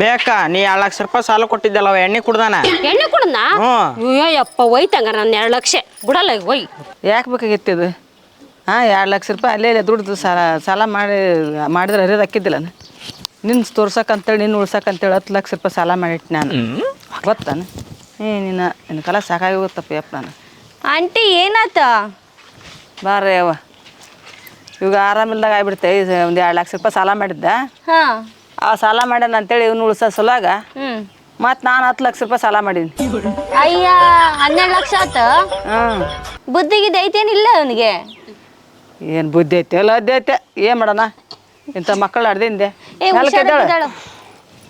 ಬೇಕಾ ನೀ ಎರಡು ಲಕ್ಷ ರೂಪಾಯಿ ಸಾಲ ಕೊಟ್ಟಿದ್ದಲ್ಲ ಅವ ಎಣ್ಣೆ ಕುಡ್ದಾನ. ಎಣ್ಣೆ ಕೊಡದ್ನ? ಹ್ಞೂ. ಅಯ್ಯಪ್ಪ ಹೋಯ್ತಂಗ ನಾನು ಎರಡು ಲಕ್ಷ. ಬಿಡಲ್ಲ ಈಗ ಹೋಯ್. ಯಾಕೆ ಬೇಕಾಗಿತ್ತು ಇದು? ಹಾಂ ಎರಡು ಲಕ್ಷ ರೂಪಾಯಿ ಅಲ್ಲೇ ಇಲ್ಲೇ ದುಡ್ದು ಸಾಲ ಸಾಲ ಮಾಡಿ ಮಾಡಿದ್ರೆ ಅರಿಯೋದು ಹಾಕಿದ್ದಿಲ್ಲ ನಿನ್ನ ತೋರ್ಸಕ್ಕಂತೇಳಿ ನಿನ್ನ ಉಳ್ಸಕ್ಕಂತೇಳಿ ಹತ್ತು ಲಕ್ಷ ರೂಪಾಯಿ ಸಾಲ ಮಾಡಿಟ್ಟು ನಾನು. ಗೊತ್ತಾನ ಏ ನಿನ್ನ ನಿನ್ನ ಕಲ ಸಾಕಾಗಿ ಹೋಗುತ್ತಪ್ಪ ಯಪ್ಪ ನಾನು. ಆಂಟಿ ಏನಾತ? ಬಾರ ಯವ್ವ ಇವಾಗ ಆರಾಮಿಲ್ದಾಗ ಆಗ್ಬಿಡ್ತೆ ಒಂದು ಎರಡು ಲಕ್ಷ ರೂಪಾಯಿ ಸಾಲ ಮಾಡಿದ್ದ. ಹಾ. ಆ ಸಾಲ ಮಾಡ್ಯಾನ ಅಂತೇಳಿ ಇವ್ನು ಉಳ್ಸೋ ಸಲುವಾಗ ಹ್ಮ್. ಮತ್ತು ನಾನು ಹತ್ತು ಲಕ್ಷ ರೂಪಾಯಿ ಸಾಲ ಮಾಡೀನಿ. ಅಯ್ಯ ಹನ್ನೆರಡು ಲಕ್ಷ ಆತ? ಬುದ್ಧಿಗೆ ದೈತೇನ ಐತೇನಿಲ್ಲ ಅವನಿಗೆ? ಏನ್ ಬುದ್ಧಿ ಐತೆ? ಎಲ್ಲ ಅದ್ದೆ ಐತೆ. ಏನ್ ಮಾಡೋಣ? ಇಂಥ ಮಕ್ಕಳು ಅಡ್ದಿಂದೆ ಏ ಹುಷಾರಾಗಿದ್ದಾಳು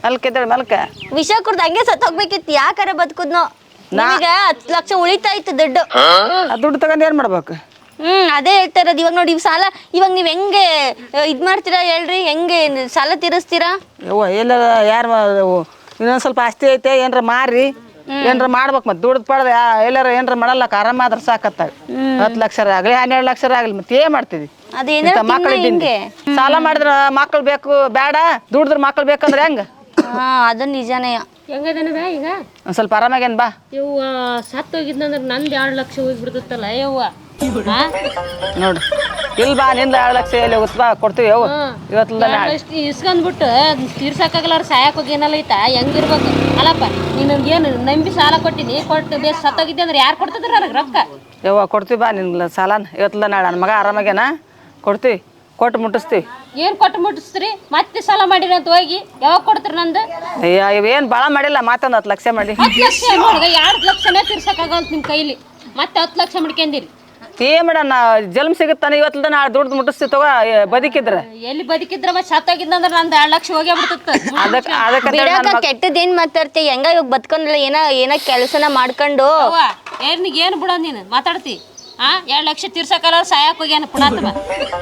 ಮಲ್ಕಿದ್ದಾಳೆ ಮಲ್ಕ ವಿಷ ಕುಡ್ದು ಹಂಗೆ ಸತ್ ಹೋಗ್ಬೇಕಿತ್ತು. ಯಾಕಾರ ಬದುಕುದ್ನೋ? ನಿಮಗೆ ಹತ್ತು ಲಕ್ಷ ಉಳಿತಾಯ್ತು ದುಡ್ಡು. ಆ ದುಡ್ಡು ತಗೊಂಡು ಏನ್ ಮಾಡ್ಬೇಕು? ಹ್ಮ್ ಅದೇ ಹೇಳ್ತಾ ಇರೋದು. ಇವಾಗ ನೋಡಿ ಇವ್ ಸಾಲ ಇವಾಗ ನೀವ್ ಹೆಂಗೆ ಆ, ಇದ್ ಮಾಡ್ತೀರಾ ಹೇಳ್ರಿ? ಹೆಂಗೆ ಸಾಲ ತೀರಿಸ್ತೀರಾ? ಯವ್ವ ಎಲ್ಲರ ಯಾರು ಇನ್ನೊಂದು ಸ್ವಲ್ಪ ಆಸ್ತಿ ಐತೆ ಏನಾರ ಮಾರಿ ಏನಾರ ಮಾಡ್ಬೇಕು ಮತ್ತೆ ದುಡ್ದು ಪಡೆದ ಎಲ್ಲಾರ ಏನ್ರ ಮಾಡಲ್ಲಕ್ಕ ಆರಾಮ ಆದ್ರೆ ಸಾಕತ್ತ ಹತ್ತು ಲಕ್ಷರ ಆಗಲಿ ಹನ್ನೆರಡು ಲಕ್ಷ ಆಗಲಿ ಮತ್ತೆ ಏನ್ ಮಾಡ್ತೀವಿ ತಿನ್ನ ಸಾಲ ಮಾಡಿದ್ರ ಮಕ್ಳು ಬೇಕು ಬೇಡ ದುಡಿದ್ರ ಮಕ್ಳು ಬೇಕಂದ್ರೆ ಹೆಂಗ? ಅದು ನಿಜಾನೇ. ಹೆಂಗದನದ ಈಗ? ಒಂದ್ ಸ್ವಲ್ಪ ಆರಾಮಾಗೇನ್ ಬಾ. ಯವ್ವ ಸತ್ತು ಹೋಗಿದ್ನಂದ್ರೆ ನಂದು ಎರಡು ಲಕ್ಷ ಹೋಗ್ಬಿಡ್ತಲ್ಲ ಯವ್ವ. ಆ? ಇಲ್ಲಿ ಬಾ ನಿಂದ ಎರಡು ಲಕ್ಷ ಎಲ್ಲಿ ಹೋಗುತ್ತೆ ಬಾ ಕೊಡ್ತೀವಿ ಅವು ಇವತ್ತಿಲ್ಲ ಇಸ್ಕೊಂಡ್ಬಿಟ್ಟು ತೀರ್ಸಕ್ಕಾಗಲ್ಲ ಸಾಯಕ್ ಏನಲ್ಲ ಐತ? ಹೆಂಗಿರ್ಬೇಕು? ಅಲ್ಲಪ್ಪ ನೀನು ಏನು ನಂಬಿ ಸಾಲ ಕೊಟ್ಟಿನಿ ಕೊಟ್ಟು ಬೇಸ್ ಸತ್ತೋಗಿದ್ದೆ ಅಂದ್ರೆ ಯಾರು ಕೊಡ್ತಿದ್ರು ನನಗೆ ರೊಕ್ಕ? ಯವ್ವ ಕೊಡ್ತೀವಿ ಬಾ ನಿನ್ನ ಸಾಲನ. ಇವತ್ತಿಲ್ಲ ನಾಳೆ ನನ್ನ ಮಗ ಆರಾಮಾಗೇನಾ ಕೊಡ್ತೀವಿ ಕೊಟ್ಟು ಮುಟ್ಟಿಸ್ತೀವಿ. ಏನು ಕೊಟ್ಟು ಮುಟ್ಟಿಸ್ತೀರಿ? ಮತ್ತೆ ಸಾಲ ಮಾಡಿರಿ ಅಂತ ಹೋಗಿ ಯಾವಾಗ ಕೊಡ್ತೀರಿ ನಂದು? ಅಯ್ಯ ಇವೇನು ಭಾಳ ಮಾಡಿಲ್ಲ ಮಾತೊಂದು ಹತ್ತು ಲಕ್ಷ ಮಾಡಿ. ಹತ್ತು ಲಕ್ಷ ನೋಡ್ಗ ಎರಡು ಲಕ್ಷನೇ ತೀರ್ಸಕ್ಕಾಗಲ್ಲ ನಿಮ್ಮ ಕೈಲಿ. ಮತ್ತೆ ಹತ್ತು ಲಕ್ಷ ಮಾಡ್ಕೊಂಡಿರಿ ಏನ್ ನಾ ಜಲ್ಮ್ ಸಿಗುತ್ತಾನೆ ಇವತ್ತಿಲ್ದ ನಾಳೆ ದುಡ್ಡು ಮುಟ್ಟಿಸ್ತಿ ತಗೋ ಏ, ಬದುಕಿದ್ರೆ. ಎಲ್ಲಿ ಬದುಕಿದ್ರ ಮತ್ತೆ ಸತ್ತೋಗಿದ್ನಂದ್ರೆ ನಂದು ಎರಡು ಲಕ್ಷ ಹೋಗಿ ಬಿಡ್ತಿತ್ತು. ಅದಕ್ಕೆ ಅದಕ್ಕೆ ಬಿಡಾಕ ಕೆಟ್ಟದೇನ್ ಮಾತಾಡ್ತಿ? ಹೆಂಗ ಇವಾಗ ಬದ್ಕೊಂಡಿಲ್ಲ ಏನ ಏನ ಕೆಲಸನ ಮಾಡ್ಕೊಂಡು? ಅವ್ವ ಏನ್ ಬಿಡ ನೀನು? ಮಾತಾಡ್ತಿ? ಆ? ಎರಡು ಲಕ್ಷ ತೀರ್ಸಕಲ್ಲ ಸಾಯಕ್ ಹೋಗ್ಯಾನ ಪುಣಾತ್ಮ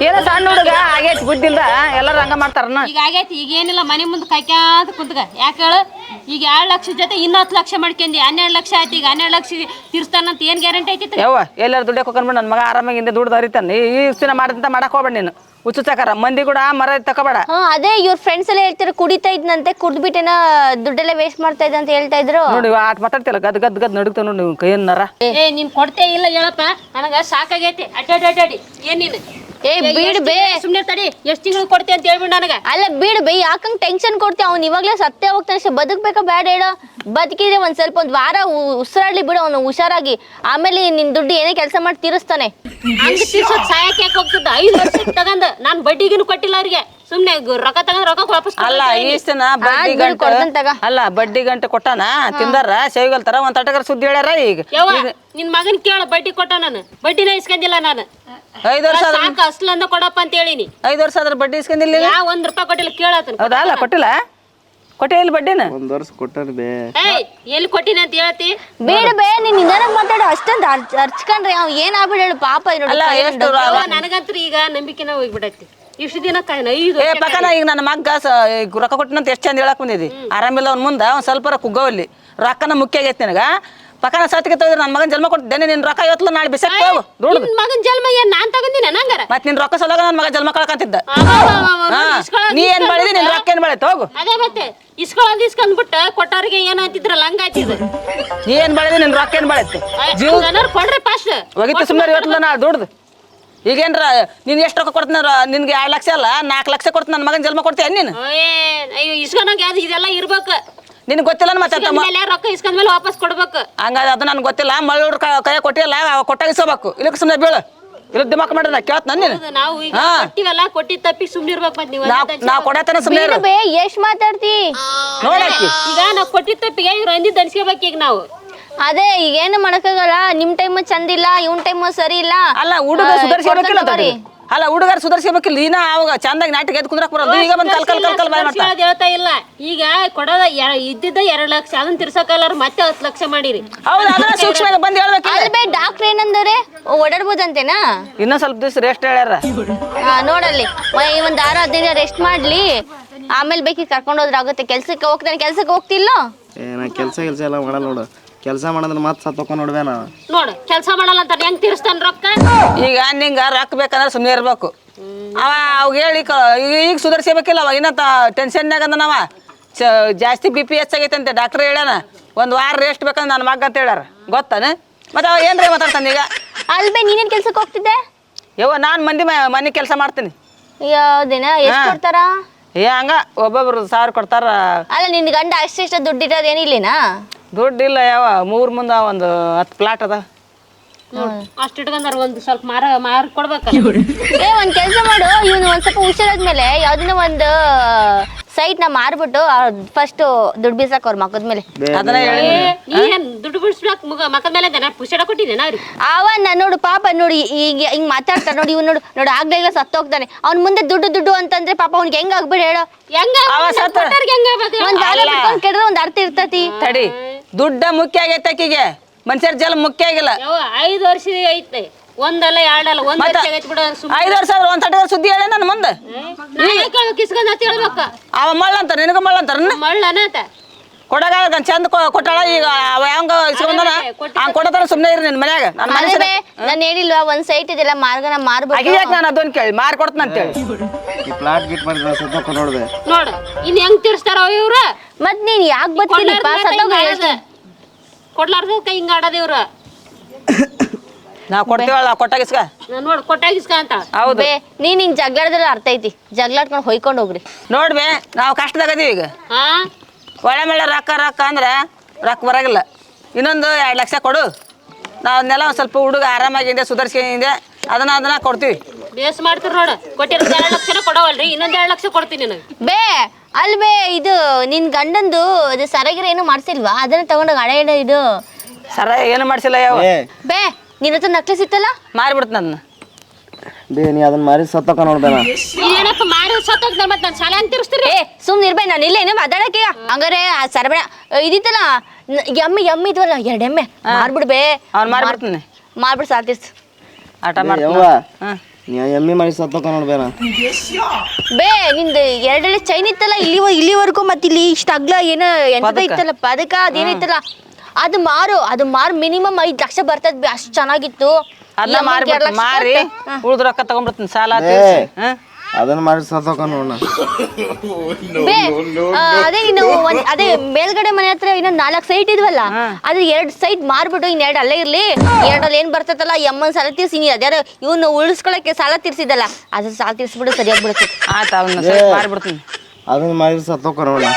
ಏನೋ ಸಣ್ಣ ಹುಡುಗ? ಆಗೈತಿ ಬುದ್ಧಿಲ್ಲ ಎಲ್ಲರೂ ಹಂಗ ಮಾಡ್ತಾರನ ಈಗ ಆಗೈತಿ ಈಗ ಏನಿಲ್ಲ ಮನೆ ಮುಂದೆ ಕೈಕ್ಯಾಂತ ಕುಂತ್ಗ ಯಾಕೆ ಹೇಳು? ಈಗ ಎರಡು ಲಕ್ಷ ಜೊತೆ ಇನ್ನ ಹತ್ತು ಲಕ್ಷ ಮಾಡ್ಕೊಂಡಿ. ಹನ್ನೆರಡು ಲಕ್ಷ ಆಯ್ತು ಈಗ ಹನ್ನೆರಡು ಲಕ್ಷ ತೀರ್ಸ್ತಾನಂತ ಏನು ಗ್ಯಾರಂಟಿ ಐತಿ? ಯವ್ವ ಎಲ್ಲಾರು ದುಡ್ಡಕ್ಕೆ ಹೋಗ್ಕೊಂಡು ನನ್ನ ಮಗ ಆರಾಮಾಗಿಂದ ದುಡ್ದು ಹರಿತಾನೆ. ಈ ದಿನ ಮಾಡಿದಂತ ಮಾಡಕ್ ಹೋಗ್ಬೇಡ ನೀನು. ಹುಚ್ಚುಚ್ಚಾಕಾರ ಮಂದಿ ಕೂಡ ಮರ ತಕೋಬೇಡ. ಹಾ ಅದೇ ಇವ್ರ ಫ್ರೆಂಡ್ಸ್ ಎಲ್ಲ ಹೇಳ್ತಾರೆ ಕುಡಿತಾ ಇದ್ನಂತೆ ಕುಡ್ದ್ಬಿಟ್ಟೇನ ದುಡ್ಡೆಲ್ಲ ವೇಸ್ಟ್ ಮಾಡ್ತಾ ಇದ್ದ ಅಂತ ಹೇಳ್ತಾ ಇದ್ರು. ನೋಡಿ ಆಟ ಮಾತಾಡ್ತಿಲ್ಲ ಗದ್ ಗದ್ ಗದ್ ನಡುಗ್ತಾವ ನೋಡಿ ನೀವು ಕೈಯನ್ನ ನರ. ಏ ನೀನ್ ಕೊಡ್ತೇ ಇಲ್ಲ ಹೇಳಪ್ಪ ನನಗ ಸಾಕಾಗೈತಿ. ಅಡ್ಡಾಡಿ ಏನಿಲ್ಲ ಏ ಬಿಡ್ ಬೇ. ಸುಮ್ಮನೆ ತಡಿ ಎಷ್ಟು ತಿಂಗಳು ಕೊಡ್ತೀಯ ಅಂತ ಹೇಳ್ಬಿಡು ನನಗೆ. ಅಲ್ಲ ಬಿಡ್ ಬೇ ಯಾಕಂಗ್ ಟೆನ್ಷನ್ ಕೊಡ್ತಿ ಅವ್ನು? ಇವಾಗ್ಲೇ ಸತ್ತೇ ಹೋಗ್ತಾನೆ ಬದುಕ್ಬೇಕಾ ಬೇಡ ಹೇಳೋ. ಬದುಕಿದ್ರೆ ಒಂದ್ ಸ್ವಲ್ಪ ಒಂದ್ ವಾರ ಉಸಿರಾಡ್ಲಿ ಬಿಡು ಅವನು ಹುಷಾರಾಗಿ. ಆಮೇಲೆ ನಿನ್ ದುಡ್ಡು ಏನೇ ಕೆಲಸ ಮಾಡಿ ತೀರಿಸ್ತಾನೆ. ಹಂಗ ತೀರ್ಸೋದ್ ಸಾಯಕ್ ಯಾಕೆ ಹೋಗ್ತದ ಐದು ವರ್ಷ ತಗಂದ. ನಾನ್ ಬಡ್ಡಿಗೇನು ಕೊಟ್ಟಿಲ್ಲ ಅವ್ರಿಗೆ. ಸುಮ್ನೆ ರೊಕ್ಕ ತಗೊಂಡ್ ರೊಕ್ಕ ವಾಪಸ್ ಅಲ್ಲ ಈ ದಿನ ಬಡ್ಡಿ ಗಂಟೆ ಅಲ್ಲ ಬಡ್ಡಿ ಗಂಟೆ ಕೊಟ್ಟಾನ? ತಿಂದಾರ? ಸೇವಿಗಲ್ತಾರ ಒಂದ್ ತಟಕರ ಸುದ್ದಿ ಹೇಳ್ಯಾರ ಈಗ. ನಿನ್ ಮಗನ್ ಕೇಳ ಬಡ್ಡಿ ಕೊಟ್ಟ ನಾನು. ಬಡ್ಡಿನ ಇಸ್ಕೊಂಡಿಲ್ಲ ನಾನು. ಐದ್ ವರ್ಷ ಅಸ್ಲನ್ನ ಸಾಕ ಕೊಡಪ್ಪ ಅಂತ ಹೇಳಿನಿ. ಐದ್ ವರ್ಷ ಆದ್ರ ಬಡ್ಡಿ ಇಸ್ಕೊಂಡಿಲ್ಲ ಯಾ ಒಂದ್ ರೂಪಾಯಿ ಕೊಟ್ಟಿಲ್ಲ ಕೇಳತನ ಹೌದಾ? ಅಲ್ಲ ಕೊಟ್ಟಿಲ್ಲ? ಕೊಟ್ಟೆ ಇಲ್ಲ ಬಡ್ಡಿನ? ಒಂದ್ ವರ್ಷ ಕೊಟ್ಟಾನ ಬೇ. ಏಯ್ ಎಲ್ಲಿ ಕೊಟ್ಟಿನ ಅಂತ ಹೇಳ್ತಿ? ಬೇಡ ಬೇ ನೀನ್ ನಿಧಾನ ಮಾತಾಡು. ಅಷ್ಟೊಂದು ಅರ್ಚ್ಕೊಂಡ್ರೆ ಅವ್ ಏನ್ ಆಗ್ಬಿಡ ಹೇಳು ಪಾಪ ಅಲ್ಲ ಎಷ್ಟು ಯವ್ವ, ನನಗಂತೂ ಈಗ ನಂಬಿಕೆನ ಹೋಗ್ಬಿಡೈತಿ. ಇಷ್ಟು ದಿನ ಕಾಯ್ನ ಏ ಪಕ್ಕನ ಈಗ ನನ್ನ ಮಗ್ಗ ಸ- ಈಗ ರೊಕ್ಕ ಕೊಟ್ಟಿನಂತ ಎಷ್ಟು ಚಂದ ಹೇಳಕ್ ಬಂದಿದ್ದಿ ಆರಾಮಿಲ್ಲ ಅವ್ನ ಮುಂದೆ ಒಂದು ಸ್ವಲ್ಪ ಕುಗ್ಗವಲ್ಲಿ ರೊಕ್ಕನ ಮುಖ್ಯ ಆಗೈತೆ ನಿನಗ ಪಕ್ಕನ ಸತ್ಗೆ ತೊಗೊಂಡ್ರೆ ನನ್ನ ಮಗನ ಜನ್ಮ ಕೊಟ್ಟಿದ್ದೇನೆ ನಿನ್ ರೊಕ್ಕ ಇವತ್ತು ನಾಳೆ ಬಿಸಕ್ ಹೋಗು ದುಡ್ದು ನಿನ್ ಮಗನ್ ಜನ್ಮ ಏನ್ ನಾನ್ ತಗೊಂಡಿನ ನಂಗರ ಮತ್ತೆ ನಿನ್ ರೊಕ್ಕ ಸಲಗ ನನ್ನ ಮಗ ಜನ್ಮ ಕಳ್ಕಂತಿದ್ದ ಹಾ ನೀ ಏನು ಮಾಡಿದಿ ನಿನ್ ರೊಕ್ಕ ಏನು ಬೆಳೆತ ಹೋಗು ಅದೇ ಮತ್ತೆ ಇಸ್ಕೊಳ್ಳೋದು ಇಸ್ಕೊಂಡ್ಬಿಟ್ಟ ಕೊಟ್ಟವ್ರಿಗೆ ಏನ್ ಅಂತಿದ್ರಲ್ಲ ಆಯ್ತಿದ್ರು ನೀ ಏನು ಬೆಳೆದಿ ನಿನ್ ರೊಕ್ಕ ಏನು ಬೆಳೆತ್ತೆ ಜೀವ ಕೊಡ್ರಿ ಫಸ್ಟ್ ಹೋಗಿತ್ತು ಸುಮ್ಮನೆ ಇವತ್ತು ನಾ ದುಡ್ದು ಈಗೇನ್ರ ನೀನ್ ಎಷ್ಟು ರೊಕ್ಕ ಕೊಡ್ತೀನಿ ನಿನ್ಗೆ ಎರಡು ಲಕ್ಷ ಅಲ್ಲ ನಾಲ್ಕು ಲಕ್ಷ ಕೊಡ್ತೀನಿ ನನ್ನ ಮಗನ ಜನ್ಮ ಕೊಡ್ತೀಯ ನೀನು? ಅಯ್ಯೋ ಇಸ್ಕೊಂಡಂಗೆ ಅದು ಇದೆಲ್ಲ ಇರ್ಬೇಕು. ನಿನಗೆ ಗೊತ್ತಿಲ್ಲ ಮತ್ತೆ ಅತ್ತ ಮ- ಮೇಲೆ ರೊಕ್ಕ ವಾಪಸ್ ಕೊಡ್ಬೇಕು. ಹಂಗಾದ್ರೆ ಅದು ನನ್ಗೆ ಗೊತ್ತಿಲ್ಲ ಮಳ್ಳೂರು ಕೈ ಕೊಟ್ಟಿಲ್ಲ ಅವ ಕೊಟ್ಟಾಗ ಇಸ್ಕೋಬೇಕು. ಇಲ್ಲಕ್ಕೆ ಸುಮ್ಮನೆ ಬೀಳು. ಇಲ್ಲ ದಿಮಾಕ್ ಮಾಡ್ರಿ ನಾ ಕೇಳ್ತ ನಾನು? ನಾವು. ಕೊಟ್ಟಿವಲ್ಲ ಕೊಟ್ಟಿ ತಪ್ಪಿ ಸುಮ್ಮನೆ ಇರ್ಬೇಕು ಮತ್ತೆ ನೀವು ನಾವು ನಾವು ಕೊಡತನ ಸುಮ್ಮನೆ ಬಿಡು ಬೇ ಎಷ್ಟ್ ಮಾತಾಡ್ತಿ? ನೋಡಕ್ಕಿ ಈಗ ನಾವು ಕೊಟ್ಟಿದ್ದ ತಪ್ಪಿಗೆ ಇವ್ರು ಅಂದಿದ್ದು ಅನ್ಸ್ಕೋಬೇಕು ಈಗ ನಾವು. ಅದೇ ಈಗ ಏನು ಮಾಡಕ್ಕಾಗಲ್ಲ ನಿಮ್ ಟೈಮ್ ಚಂದ ಇಲ್ಲ ಇವನ್ ಟೈಮ್ ಸರಿ ಇಲ್ಲ. ಅಲ್ಲ ಹುಡುಗ ಆ, ತಗೋರಿ. ಅಲ್ಲ ಹುಡುಗರು ಸುಧಾರಿಸಬೇಕಿಲ್ಲ ಇನ್ನ ಅವಾಗ ಚಂದಾಗಿ ನಾಟಕ ಎದ್ದು ಕುಂದ್ರಕ್ ಬರೋದು ಈಗ ಬಂದ್ ಕಲ್ಕಲ್ ಕಲ್ಕಲ್ ಕಲ್ ಕಲ್ ಬಾಯ್ ಮಾಡ್ತಾ. ಇಲ್ಲ. ಈಗ ಕೊಡೋದ ಎರ- ಇದ್ದಿದ್ದ ಎರಡ್ ಲಕ್ಷ ಅದನ್ನ ತಿರ್ಸಕ್ಕಲ್ಲ ಮತ್ತೆ ಹತ್ತು ಲಕ್ಷ ಮಾಡಿರಿ. ಹೌದು ಸೂಕ್ಷ್ಮ ಬಂದು ಡಾಕ್ಟ್ರ್ ಏನಂದ್ರೆ? ಓಡಾಡ್ಬೋದಂತೇನಾ ಇನ್ನೂ ಸ್ವಲ್ಪ ದಿವಸ ರೆಸ್ಟ್ ಹೇಳ್ಯಾರ. ಆ, ನೋಡಲ್ಲಿ. ಮ- ಈ ಒಂದ್ ಆರು ಹದಿನೈದು ರೆಸ್ಟ್ ಮಾಡ್ಲಿ. ಆಮೇಲೆ ಬೇಕಿ ಕರ್ಕೊಂಡು ಹೋದ್ರೆ ಆಗುತ್ತೆ. ಕೆಲ್ಸಕ್ಕೆ ಹೋಗ್ತಾನೆ. ಕೆಲ್ಸಕ್ಕೆ ಹೋಗ್ತಿಲ್ಲ ಏ ನಾ ಕೆಲ್ಸ ಕೆಲ್ಸ ಎಲ್ಲ ಮಾಡಲ್ಲ ನೋಡು. ಕೆಲಸ ಮಾಡೋದ್ರ ಮತ್ತೆ ಸತ್ತೊಕ್ಕ ನೋಡ್ಬೇನ ನೋಡು ಕೆಲಸ ಮಾಡಲ್ಲ ಅಂತ ಹೆಂಗ್ ತಿರ್ಸ್ತಾನ ರೊಕ್ಕ? ಈಗ ನಿಂಗ ರೊಕ್ಕ ಬೇಕಂದ್ರೆ ಸುಮ್ಮನೆ ಇರ್ಬೇಕು. ಅವ ಅವಾಗ ಹೇಳಿ ಕ- ಈಗ ಈಗ ಸುಧಾರಿಸಬೇಕಿಲ್ಲ ಅವ ಇನ್ನ ಟೆನ್ಷನ್ನಾಗ ನಾವ ಚ ಜಾಸ್ತಿ ಬಿ ಪಿ ಅಂತ ಡಾಕ್ಟ್ರ್ ಹೇಳ್ಯಾನ. ಒಂದು ವಾರ ರೆಸ್ಟ್ ಬೇಕಂದ್ರೆ ನನ್ನ ಮಗ ಅಂತ ಹೇಳ್ಯಾರ. ಗೊತ್ತಾನ? ಮತ್ತೆ ಅವ ಏನ್ರಿ ಮಾತಾಡ್ತಾನೆ ಈಗ? ಅಲ್ಬೇ ನೀನೇನ್ ಕೆಲ್ಸಕ್ಕೆ ಹೋಗ್ತಿದ್ದೆ? ಯವ್ವ ನಾನು ಮಂದಿ ಮ- ಮನೆ ಕೆಲಸ ಮಾಡ್ತೀನಿ. ಯಾವ್ದಿನ ಎಷ್ಟ್ ಹಾ. ಕೊಡ್ತಾರ? ಏ ಹಂಗ ಒಬ್ಬೊಬ್ರು ಸಾವಿರ ಕೊಡ್ತಾರ. ಅಲ್ಲ ನಿನ್ ಗಂಡ ಅಷ್ಟಿಷ್ಟ ದುಡ್ಡು ಇರೋದು ಏನಿಲ್ಲೇನಾ ದುಡ್ಡು ಇಲ್ಲ ಯಾವ? ಮೂರ್ ಮುಂದೆ ಒಂದು ಹತ್ತು ಪ್ಲಾಟ್ ಅದ. ಅಷ್ಟು ಇಟ್ಕೊಂಡಾರ ಒಂದು ಸ್ವಲ್ಪ ಮಾರ ಮಾರಿ ಕೊಡ್ಬೇಕು. ಏ ಒಂದ್ ಕೆಲಸ ಮಾಡು. ಇವನು ಒಂದ್ ಸ್ವಲ್ಪ ಹುಷಾರಾದ್ಮೇಲೆ ಯಾವ್ದನ್ನ ಒಂದು ಸೈಟ್ನ ಮಾರ್ಬಿಟ್ಟು ಫಸ್ಟ್ ದುಡ್ಡು ಬೀಸಕ್ ಅವ್ರ ಮಕ್ಕದ ಮೇಲೆ. ಅದನ್ನ ಹೇಳಿ. ನೀ ಏನ್ ದುಡ್ಡು ಬಿಡಿಸ್ಬೇಕು ಮುಗ ಮಕ್ಕದ ಮೇಲೆ ನಾ ಪುಷಡ ಕೊಟ್ಟಿದ್ದೇನೆ ಅವ್ರಿಗೆ? ಅವನ್ನ ನೋಡು ಪಾಪ ನೋಡಿ ಈಗ ಹಿಂಗ್ ಮಾತಾಡ್ತಾನೆ ನೋಡಿ ಇವ್ ನೋಡು ನೋಡು ಆಗ್ಲೇ ಇಲ್ಲ ಸತ್ತೋಗ್ತಾನೆ ಅವ್ನ ಮುಂದೆ ದುಡ್ಡು ದುಡ್ಡು ಅಂತಂದ್ರೆ ಪಾಪ ಅವ್ನಿಗೆ ಹೆಂಗ್ ಆಗ್ಬಿಡ ಹೇಳು. ಹೆಂಗ ಅವ? ಒಂದ್ ಬಿಟ್ಕೊಂಡ್ ಕೆಡ್ರೆ ಒಂದ್ ಅರ್ಥ ಇರ್ತತಿ. ತಡಿ. ದುಡ್ಡ ಮುಖ್ಯ ಆಗೈತೆ ಆಕಿಗೆ. ಮನುಷ್ಯರ ಜಲ ಮುಖ್ಯ ಆಗಿಲ್ಲ. ಯವ್ವ ಐದು ವರ್ಷ ಐತೆ. ಒಂದಲ್ಲ ಎರಡಲ್ಲ ಒಂದ್ ಮತ್ತ ವರ್ಷ ಆಗೈತೆ ಬಿಡು ಸುಮ್ಮನೆ ಐದು ವರ್ಷ ಆದ್ರೆ ಒಂದು ತಟದ ಸುದ್ದಿ ಹೇಳಿ ನನ್ನ ಮುಂದೆ? ಕಿಸ್ಕೊಂಡ್ ಹತ್ತಿ ಹೇಳ್ಬೇಕ. ಅವ ಮಳ್ಳ ಅಂತಾರ ನಿನಗ ಮಳ್ಳ ಅಂತಾರ ಮಳ್ಳನತ. ಕೊಡಗ ಚಂದ ಕೊ- ಕೊಟ್ಟಾಳ ಈಗ ಅವ ಹೆಂಗ ಇಸ್ಕೊಂಡನ ಹಂಗ ಕೊಡತಾನ ಸುಮ್ಮನೆ ಇರಿ ನಿನ್ ಮನ್ಯಾಗ ನನ್ನ ನಾನು ಹೇಳಿಲ್ವಾ ಒಂದ್ ಸೈಟ್ ಇದೆಲ್ಲ ಮಾರ್ಗನ ಯಾಕೆ ನಾನು ಅದನ್ನ ಕೇಳಿ ಮಾರಿ ಕೊಡ್ತೀನಿ ಅಂತೇಳಿ ಈ ಪ್ಲಾಟ್ ಗಿಟ್ ಮಾಡಿದ್ರೆ ಸತ್ತೋಕ ನೋಡ್ದೆ. ನೋಡು ಇನ್ ಹೆಂಗ್ ತಿರ್ಸ್ತಾರ ಇವ್ರ? ಮತ್ ನೀನ್ ಯಾಕೆ ಬರ್ತಿಲ್ಲಪ್ಪ ಸತ್ತೋಗ ಕೊಡ್ಲಾರ್ದ ಹಿಂಗ ಆಡದ ಇವ್ರ. ಕೊಡ್ತೀವಲ್ಲ ನೋಡ್ ಕೊಟ್ಟಾಗಿಸ್ಕ ಅಂತ. ಹೌದು. ನೀನ್ ಹಿಂಗ್ ಜಗಳಾಡಿದ್ರೆ ಅರ್ಥ ಐತಿ. ಜಗಳಾಡ್ಕೊಂಡು ಹೊಯ್ಕೊಂಡು ಹೋಗ್ರಿ. ನೋಡ್ಬೇ ನಾವು ಕಷ್ಟದಾಗ ಅದೀವಿ ಈಗ. ಹಾ? ಒಳ್ಳೆ ಮೇಲೆ ರೊಕ್ಕ ರೊಕ್ಕ ಅಂದ್ರೆ ರೊಕ್ಕ ಬರಂಗಿಲ್ಲ. ಇನ್ನೊಂದು ಎರಡು ಲಕ್ಷ ಕೊಡು. ನಾವು ಅದನ್ನೆಲ್ಲ ಒಂದು ಸ್ವಲ್ಪ ಹುಡುಗ ಆರಾಮಾಗಿಂದೆ ಸುಧಾರಿಸ್ಕೊಂಡಿದೆ. ಅದನ್ನ ಅದನ್ನ ಕೊಡ್ತೀವಿ. ಬೇಸ್ ಮಾಡ್ತೀರಿ ನೋಡು. ಕೊಟ್ಟಿರೋ ಎರಡು ಲಕ್ಷನ ಕೊಡವಲ್ರಿ. ಇನ್ನೊಂದು ಎರಡು ಲಕ್ಷ ಕೊಡ್ತೀನಿ ನಿನಗೆ. ಬೇ ಅಲ್ಲಿ ಬೇ ಇದು ನಿನ್ ಗಂಡಂದು ಅದು ಸರಗಿರ ಏನು ಮಾಡ್ಸಿಲ್ವಾ? ಅದನ್ನ ತಗೊಂಡೋಗಿ ಹಳೆ ಇಡ ಇದು. ಸರ ಏನು ಮಾಡಿಸಿಲ್ಲ ಯಾವ? ಬೇ ನಿನ್ನ ಹತ್ರ ನಕ್ಲಿಸ್ ಇತ್ತಲ್ಲ ಮಾರಿಬಿಡ್ತು ನನ್ನ ಬೇ ನೀ ಅದನ್ನ ಮಾರಿ ಸತ್ತಕ ನೋಡ್ಬೇಡ. ಏನಪ್ಪ ಮಾರಿ ಸತ್ತೋಗ್ತಾರೆ ಮತ್ತೆ ನಾನು ಶಾಲೆ ಅಂತ ತೀರಿಸ್ತೀರಿ ಏ ಸುಮ್ನೆ ಇರ್ಬೇ ನಾನು ಇಲ್ಲೇನು ಮಾತಾಡಕ್ಕೆ. ಹಂಗಾರೆ ಆ ಸರಬಣ ಇದಿತ್ತಲ್ಲ ನ- ಎಮ್ಮೆ ಎಮ್ಮೆ ಇದ್ವಲ್ಲ ಎರಡು ಎಮ್ಮೆ. ಮಾರ್ಬಿಡ್ಬೇ. ಅವ್ನು ಮಾರಿಬಿಡ್ತೀನಿ. ಮಾರ್ಬಿಡ್ ಸಾತಿರ್ಸ್ ಆಟ ಮಾಡ್ತೀನಿ ಯವ್ವ. ಹಾಂ. ನೀ ಎಮ್ಮಿ ಮಾರಿ ಸತ್ತಕ ನೋಡ್ಬೇಡ. ಬೇ ನಿಂದು ಎರಡೆರಡು ಚೈನ್ ಇತ್ತಲ್ಲ ಇಲ್ಲಿ ಇಲ್ಲಿವರೆಗೂ ಮತ್ತೆ ಇಲ್ಲಿ ಇಷ್ಟ ಅಗ್ಲ ಏನೋ ಎಂತದ ಪದಕ? ಇತ್ತಲ್ಲ ಪದಕ ಅದೇನಿತ್ತಲ್ಲ ಅದು ಮಾರು ಅದು ಮಾರು ಮಿನಿಮಮ್ ಐದು ಲಕ್ಷ ಬರ್ತದ ಬೇ ಅಷ್ಟ್ ಚೆನ್ನಾಗಿತ್ತು. ಅದನ್ನ ಮಾರಿ ಕೊಟ್ಟೆ. ಉಳ್ದ ರೊಕ್ಕ ತಗೊಂಡ್ಬಿಡ್ತೀನಿ ಸಾಲ ಏ. ತೀರ್ಸಿ. ಹಾಂ. ಅದನ್ನ ಮಾಡಿ ಸತ್ತೋಕ ಬೇ ಆ, ಅದೇ ಇನ್ನು ಒಂದ್ ಅದೇ ಮೇಲ್ಗಡೆ ಮನೆ ಹತ್ರ ಇನ್ನೊಂದ್ ನಾಲ್ಕು ಸೈಟ್ ಇದ್ವಲ್ಲ ಅದು ಎರಡ್ ಸೈಟ್ ಮಾರ್ಬಿಟ್ಟು ಇನ್ ಎರಡ್ ಅಲ್ಲೇ ಇರ್ಲಿ. ಎರಡಲ್ಲಿ ಏನ್ ಬರ್ತೈತಲ್ಲ ಎಮ್ಮನ್ ಸಾಲ ತೀರ್ಸಿ ನೀ ಅದ್ಯಾರ ಇವ್ನ ಉಳಿಸ್ಕೊಳಕ್ಕೆ ಸಾಲ ತೀರ್ಸಿದಲ್ಲ ಅದ್ ಸಾಲ ತೀರ್ಸ್ಬಿಡು ಸರಿಯಾಗಿ ಬಿಡುತ್ತೆ ಆಯ್ತು ಅವನ್ನ ಸ್ವಲ್ಪ ಮಾರ್ಬಿಡ್ತೀನಿ. ಅದನ್ನ ಮಾಡಿ ಸತ್ತೋಕ ನೋಡೋಣ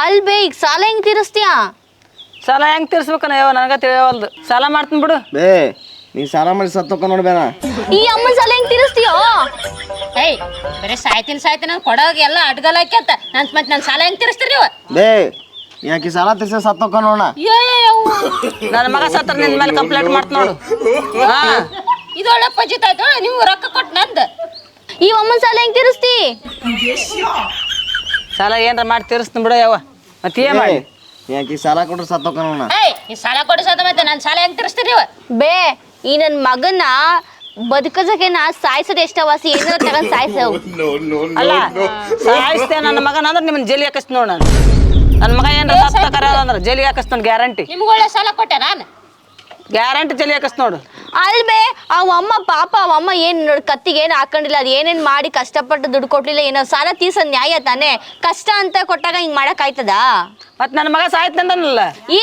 ಅಲ್ಬೇ ಈಗ ಸಾಲ ಹೆಂಗ್ ತೀರಿಸ್ತೀಯಾ? ಸಾಲ ಹೆಂಗ್ ತೀರ್ಸ್ಬೇಕನ ಯಾವ ನನಗೆ ತಿಳಿಯವಲ್ದು ಸಾಲ ಮಾಡ್ತೀನಿ ಬಿಡು. ಬೇ ನೀ ಸಾಲ ಮಾಡಿ ಸತ್ತೋಕ ನೋಡ್ಬೇನ ಈ ಅಮ್ಮನ ಸಾಲ ಹೆಂಗ್ ತೀರಿಸ್ತೀಯೋ? ಏಯ್ ಬರೀ ಸಾಯ್ತೀನಿ ಸಾಯ್ತೀನಿ ಅಂತ ಕೊಡೋಗಿ ಎಲ್ಲ ಅಡ್ಗಲ್ ಹಾಕ್ಯಂತ. ನನ್ ಮತ್ತೆ ನನ್ನ ಸಾಲ ಹೆಂಗ್ ತೀರಿಸ್ತೀರಿ ನೀವು? ಬೇ ಯಾಕೆ ಸಾಲ ತೀರ್ಸ ಸತ್ತೋಕ ನೋಡೋಣ ನನ್ನ ಮಗ ಸತ್ರ ನಿನ್ನ ಮೇಲೆ ಕಂಪ್ಲೇಂಟ್ ಮಾಡ್ತೀನಿ ನೋಡು. ಹಾಂ. ಇದು ಒಳ್ಳೆ ಪಂಚಾಯತ್ ಆಯ್ತು? ನೀವು ರೊಕ್ಕ ಕೊಟ್ಟು ನಂದು. ಈ ಅಮ್ಮನ ಸಾಲ ಹೆಂಗ್ ತೀರಿಸ್ತಿ? ಸಾಲ ಏನಾರ ಮಾಡಿ ತೀರಿಸ್ತೀನಿ ಬಿಡು ಯಾವ ಮತ್ತೆ ಏನ್ ಮಾಡಿ? ಯಾಕೆ ಸಾಲ ಕೊಟ್ರೆ ಸತ್ತೋಕ ನೋಡೋಣ ಏಯ್ ಈ ಸಾಲ ಕೊಡಿ ಸತ ಮತ್ತೆ ನನ್ನ ಸಾಲ ಹೆಂಗ್ ತಿರ್ಸ್ತೀರಿ ನೀವು? ಬೇ ಈ ನನ್ನ ಮಗನ ಬದುಕಸಕ್ಕೆ ನಾ ಸಾಯ್ಸೋದು ಎಷ್ಟವಾಸಿ ಏನಾರ ತಗೊಂಡ್ ಸಾಯಿಸವ್ ಅಲ್ಲ ಸಾಯಿಸ್ತೇ ನನ್ನ ಮಗನ ಅಂದ್ರೆ ನಿಮ್ಮನ್ನ ಜೈಲಿ ಹಾಕಿಸ್ತೀನಿ ನೋಡು ನಾನು. ನನ್ನ ಮಗ ಏನ್ ಸತ್ತ ಕರ ಅಂದ್ರೆ ಜೈಲಿ ಹಾಕಿಸ್ತಾನೆ ಗ್ಯಾರಂಟಿ. ನಿಮ್ಗೆ ಒಳ್ಳೆ ಸಾಲ ಕೊಟ್ಟೆ ನಾನು? ಗ್ಯಾರಂಟಿ ಜೈಲಿ ಹಾಕಿಸ್ ನೋಡು. ಅಲ್ಬೇ ಅವ ಅಮ್ಮ ಪಾಪ ಅವ ಅಮ್ಮ ಏನ್ ನೋಡ್ ಕತ್ತಿಗೆ ಏನ್ ಹಾಕೊಂಡಿಲ್ಲ ಅದ್ ಏನೇನ್ ಮಾಡಿ ಕಷ್ಟಪಟ್ಟು ದುಡ್ಡು ಕೊಟ್ಟಿಲ್ಲ ಏನೋ ಸಾಲ ತೀರ್ಸೋದ್ ನ್ಯಾಯ ತಾನೆ? ಕಷ್ಟ ಅಂತ ಕೊಟ್ಟಾಗ ಹಿಂಗ್ ಮಾಡಕ್ ಆಯ್ತದ? ಮತ್ತೆ ನನ್ನ ಮಗ ಸಾಯ್ತಂದನಲ್ಲ ಈ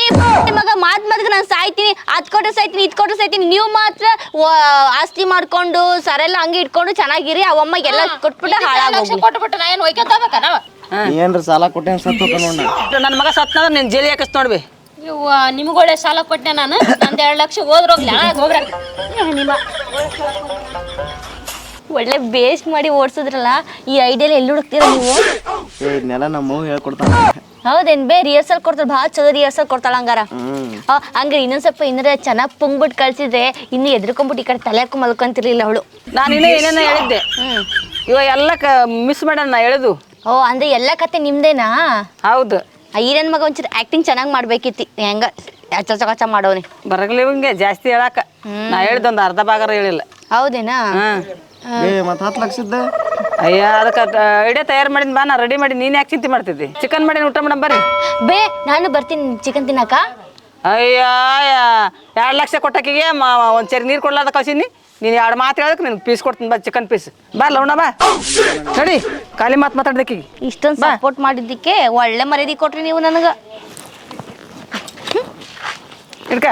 ಮಗ ಮಾತ್ ಮದ್ಗ ನಾನು ಸಾಯ್ತೀನಿ ಅದ್ ಕೊಟ್ರೆ ಸಾಯ್ತೀನಿ ಇದ್ ಕೊಟ್ಟು ಸಾಯ್ತೀನಿ ನೀವು ಮಾತ್ರ ವ- ಆಸ್ತಿ ಮಾಡ್ಕೊಂಡು ಸರೆಲ್ಲ ಹಂಗೆ ಇಟ್ಕೊಂಡು ಚೆನ್ನಾಗಿರಿ ಅವಮ್ಮ ಎಲ್ಲ ಕೊಟ್ಬಿಟ್ಟು ಹಾಳಾಗೋಗ್ಲಿ ಕೊಟ್ಬಿಟ್ಟು ನಾ ಏನು ಒಯ್ಕೊಂತ ಏನ್ರಿ ನಾವು? ಏನ್ರ ಸಾಲ ಕೊಟ್ಟೆ ಸತ್ತು ನನ್ನ ಮಗ ಸತ್ನಂದ್ರೆ ನೀನು ಜೇಲಿ ಹಾಕಿಸ್ ನೋಡ್ಬಿ. ಇವ್ವ ನಿಮ್ಗೆ ಒಳ್ಳೆ ಸಾಲ ಕೊಟ್ಟೆ ನಾನು. ನಂದು ಎರಡು ಲಕ್ಷ ಹೋದ್ರೋಗ್ಲಿ ಹೋಗ್ರ ನಿಮ್ಮ ಒಳ್ಳೆ ಬೇಸ್ಟ್ ಮಾಡಿ ಓಡ್ಸಿದ್ರಲ್ಲ ಈ ಐಡಿಯಾ ಎಲ್ಲಿ ಹುಡುಕ್ತೀರ ನೀವು? ಇದನ್ನೆಲ್ಲ ನಮ್ಮ ಹೇಳ್ಕೊಡ್ತಾನ ಹೌದೇನ್ ಬೇ ರಿಹರ್ಸಲ್ ಕೊಡ್ತಾಳ ಭಾಳ ಚಲೋ ರಿಹರ್ಸಲ್ ಕೊಡ್ತಾಳ ಹಂಗಾರ. ಹಂಗಾರೆ ಇನ್ನೊಂದ್ ಸ್ವಲ್ಪ ಏನಾರ ಚೆನ್ನಾಗಿ ಪುಂಗ್ಬಿಟ್ಟು ಕಳ್ಸಿದ್ರೆ ಇನ್ನು ಎದ್ರಕೊಂಬಿಟ್ಟು ಈ ಕಡೆ ತಲೆ ಹಾಕೊ ಮಲ್ಕೊಂತಿರ್ಲಿಲ್ಲ ಅವಳು. ನಾನು ಇನ್ನೂ ಏನೇನೋ ಹೇಳಿದ್ದೆ. ಇವ ಎಲ್ಲ ಕ ಮಿಸ್ ಮಾಡೋಣ ಹೇಳುದು ಹೇಳಿದು ಓ ಅಂದ್ರೆ ಎಲ್ಲ ಕತೆ ನಿಮ್ದೇನಾ? ಹೌದು. ಆ ಈರನ್ ಮಗ ಒಂಚೂರು ಆಕ್ಟಿಂಗ್ ಚೆನ್ನಾಗಿ ಮಾಡ್ಬೇಕಿತ್ತು. ಹೆಂಗ ಚಚ ಕಚ ಮಾಡೋನಿ ಬರಗಲಿ ಹಂಗೆ ಜಾಸ್ತಿ ಹೇಳಾಕ. ನಾ ಹೇಳಿದ ಒಂದು ಅರ್ಧ ಭಾಗರ ಹೇಳಿಲ್ಲ. ಹೌದೇನಾ? ಏ ಮತ್ತೆ ಹತ್ತು ಲಕ್ಷದ ಅಯ್ಯ ಅದಕ್ಕೆ ಐಡಿಯಾ ತಯಾರು ಮಾಡಿದ್ ಬಾ ನಾ ರೆಡಿ ಮಾಡಿ ನೀನ್ ಯಾಕೆ ಚಿಂತೆ ಮಾಡ್ತಿದ್ದಿ? ಚಿಕನ್ ಮಾಡಿ ಊಟ ಮಾಡಮ್ ಬರ್ರಿ. ಬೇ ನಾನು ಬರ್ತೀನಿ ಚಿಕನ್ ತಿನ್ನಕ ಅಯ್ಯ ಎರಡು ಲಕ್ಷ ಕೊಟ್ಟಕಿಗೆ ಒಂದು ಚರಿ ನೀರು ಕೊಡ್ಲಾದ ಕಳ್ಸೀನಿ. ನೀನು ಎರಡು ಮಾತು ಹೇಳಕ್ಕೆ ನಿನ್ಗೆ ಪೀಸ್ ಕೊಡ್ತೀನಿ ಬಾ ಚಿಕನ್ ಪೀಸ್ ಬಾ ಲವಣ ಬಾ. ನಡಿ ಖಾಲಿ ಮಾತು ಮಾತಾಡ್ದಕ್ಕಿ ಇಷ್ಟೊಂದು ಸಪೋರ್ಟ್ ಮಾಡಿದ್ದಕ್ಕೆ ಒಳ್ಳೆ ಮರ್ಯಾದೆ ಕೊಟ್ರಿ ನೀವು ನನಗ. ಇಡ್ಕ.